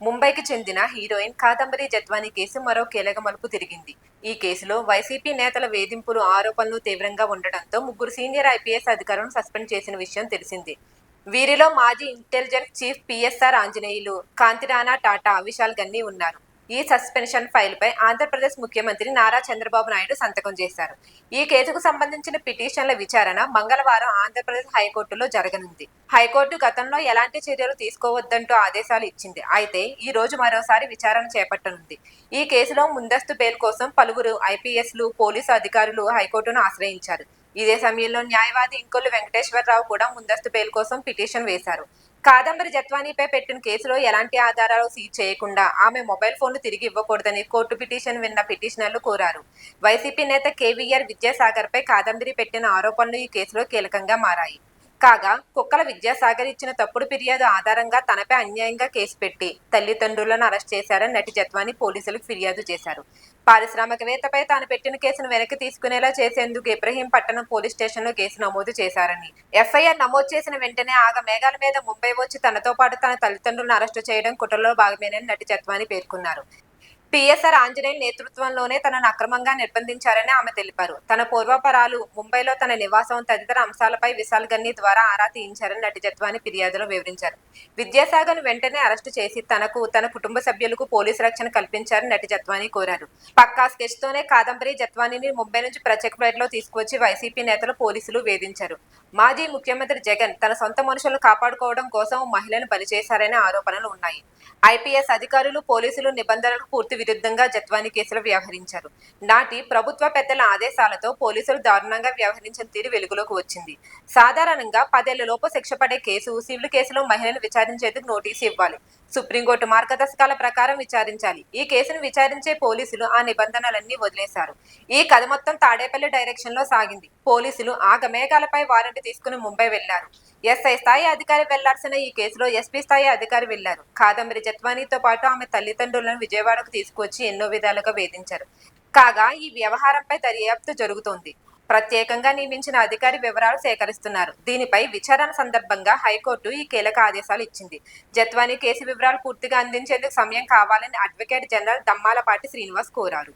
ముంబైకి చెందిన heroine Kadambari Jethwani case మరో కీలక మలుపు తిరిగింది. ఈ కేసులో వైసీపీ నేతల వేధింపులు ఆరోపణలు తీవ్రంగా ఉండడంతో ముగ్గురు సీనియర్ ఐపీఎస్ అధికారులను సస్పెండ్ చేసిన విషయం తెలిసిందే. వీరిలో మాజీ intelligence chief P S R Anjaneyulu Kanthi Rana Tata Vishal Gunni ఉన్నారు. ఈ సస్పెన్షన్ ఫైల్పై ఆంధ్రప్రదేశ్ ముఖ్యమంత్రి నారా చంద్రబాబు నాయుడు సంతకం చేశారు. ఈ కేసుకు సంబంధించిన పిటిషన్ల విచారణ మంగళవారం ఆంధ్రప్రదేశ్ హైకోర్టులో జరగనుంది. హైకోర్టు గతంలో ఎలాంటి చర్యలు తీసుకోవద్దంటూ ఆదేశాలు ఇచ్చింది. అయితే ఈ రోజు మరోసారి విచారణ చేపట్టనుంది. ఈ కేసులో ముందస్తు బెయిల్ కోసం పలువురు ఐపీఎస్లు పోలీసు అధికారులు హైకోర్టును ఆశ్రయించారు. ఇదే సమయంలో న్యాయవాది ఇంకొల్లు వెంకటేశ్వరరావు కూడా ముందస్తు బెయిల్ కోసం పిటిషన్ వేశారు. కాదంబరి జత్వానీపై పెట్టిన కేసులో ఎలాంటి ఆధారాలు సీజ్ చేయకుండా ఆమె మొబైల్ ఫోన్లు తిరిగి ఇవ్వకూడదని కోర్టు పిటిషన్ విన్న పిటిషనర్లు కోరారు. వైసీపీ నేత కేవీఆర్ విద్యాసాగర్ పై కాదంబరి పెట్టిన ఆరోపణలు ఈ కేసులో కీలకంగా మారాయి. కాగా కుక్కల విద్యాసాగర్ ఇచ్చిన తప్పుడు ఫిర్యాదు ఆధారంగా తనపై అన్యాయంగా కేసు పెట్టి తల్లిదండ్రులను అరెస్ట్ చేశారని నటి జత్వాని పోలీసులకు ఫిర్యాదు చేశారు. పారిశ్రామికవేత్తపై తాను పెట్టిన కేసును వెనక్కి తీసుకునేలా చేసేందుకు ఇబ్రహీం పట్టణం పోలీస్ స్టేషన్లో కేసు నమోదు చేశారని. ఎఫ్ఐఆర్ నమోదు చేసిన వెంటనే ఆగ మేఘాల మీద ముంబై వచ్చి తనతో పాటు తన తల్లిదండ్రులను అరెస్టు చేయడం కుట్రలో భాగమేనని నటి జత్వాని పేర్కొన్నారు. పిఎస్ఆర్ ఆంజనేయుల నేతృత్వంలోనే తనను అక్రమంగా నిర్బంధించారని ఆమె తెలిపారు. తన పూర్వపరాలు ముంబైలో తన నివాసం తదితర అంశాలపై విశాల్ గన్ని ద్వారా ఆరా తీయించారని నటి జత్వాని ఫిర్యాదులో వివరించారు. విద్యాసాగర్ వెంటనే అరెస్టు చేసి తనకు తన కుటుంబ సభ్యులకు పోలీసు రక్షణ కల్పించారని నటి జత్వాని కోరారు. పక్కా స్కెచ్ తోనే కాదంబరి జత్వానిని ముంబై నుంచి ప్రత్యేక ఫ్లైట్లో తీసుకువచ్చి వైసీపీ నేతలు పోలీసులు వేధించారు. మాజీ ముఖ్యమంత్రి జగన్ తన సొంత మనుషులను కాపాడుకోవడం కోసం మహిళను బలి చేశారనే ఆరోపణలు ఉన్నాయి. ఐపీఎస్ అధికారులు పోలీసులు నిబంధనలకు పూర్తి విరుద్ధంగా జత్వాని కేసులో వ్యవహరించారు. నాటి ప్రభుత్వ పెద్దల ఆదేశాలతో పోలీసులు దారుణంగా వ్యవహరించిన తీరు వెలుగులోకి వచ్చింది. సాధారణంగా పదేళ్ళ లోపు శిక్ష పడే కేసు సివిల్ కేసులో మహిళను విచారించేందుకు నోటీసు ఇవ్వాలి. సుప్రీంకోర్టు మార్గదర్శకాల ప్రకారం విచారించాలి. ఈ కేసును విచారించే పోలీసులు ఆ నిబంధనలన్నీ వదిలేశారు. ఈ కథ మొత్తం తాడేపల్లి డైరెక్షన్లో సాగింది. పోలీసులు ఆగమేఘాలపై వారెంట్ తీసుకుని ముంబై వెళ్ళారు ఎస్ఐ స్థాయి అధికారి వెళ్ళాల్సిన ఈ కేసులో ఎస్పీ స్థాయి అధికారి వెళ్ళారు కాదంబరి జత్వానీతో పాటు ఆమె తల్లిదండ్రులను విజయవాడకు తీసుకువచ్చి ఎన్నో విధాలుగా వేధించారు. కాగా ఈ వ్యవహారంపై దర్యాప్తు జరుగుతోంది. ప్రత్యేకంగా నియమించిన అధికారి వివరాలు సేకరిస్తున్నారు. దీనిపై విచారణ సందర్భంగా హైకోర్టు ఈ కీలక ఆదేశాలు ఇచ్చింది. జత్వానీ కేసు వివరాలు పూర్తిగా అందించేందుకు సమయం కావాలని అడ్వకేట్ జనరల్ దమ్మాలపాటి శ్రీనివాస్ కోరారు.